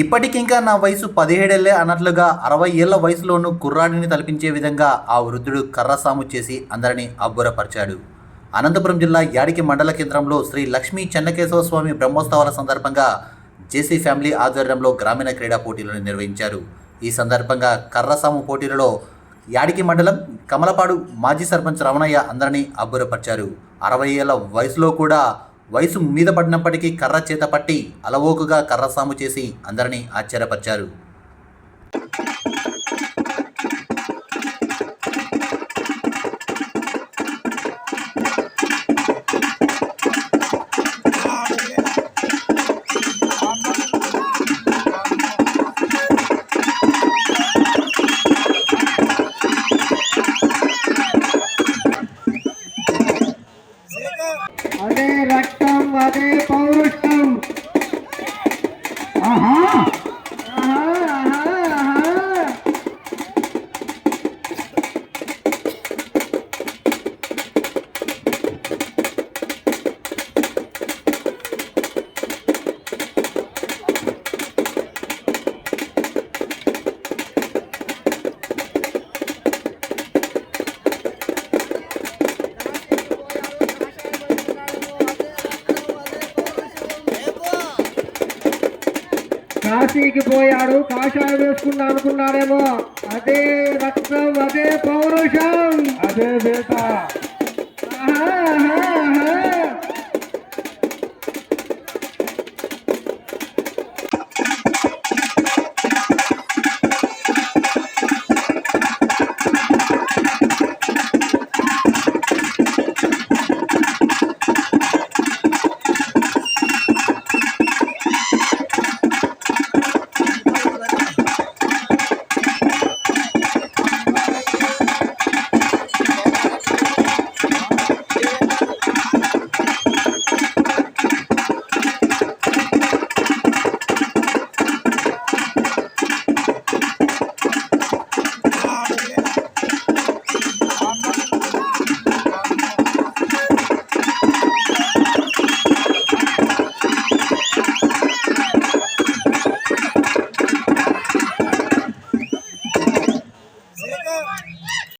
ఇప్పటికింకా నా వయసు పదిహేడేళ్ళే అన్నట్లుగా అరవై ఏళ్ళ వయసులోనూ కుర్రాడిని తలపించే విధంగా ఆ వృద్ధుడు కర్రసాము చేసి అందరినీ అబ్బురపరిచాడు. అనంతపురం జిల్లా యాడికి మండల కేంద్రంలో శ్రీ లక్ష్మీ చెన్నకేశవ స్వామి బ్రహ్మోత్సవాల సందర్భంగా జేసీ ఫ్యామిలీ ఆధ్వర్యంలో గ్రామీణ క్రీడా పోటీలను నిర్వహించారు. ఈ సందర్భంగా కర్రసాము పోటీలలో యాడికి మండలం కమలపాడు మాజీ సర్పంచ్ రమణయ్య అందరినీ అబ్బురపరిచారు. అరవై ఏళ్ళ వయసులో కూడా వయసు మీద పడినప్పటికీ కర్ర చేత పట్టి అలవోకుగా కర్ర సాము చేసి అందరినీ ఆశ్చర్యపరిచారు. అదే రక్తం అదే పౌరుషం కాశీకి పోయాడు కాషాయం వేసుకున్నా అనుకున్నాడేమో. అదే రక్తం అదే పౌరుషం. అదే వేట.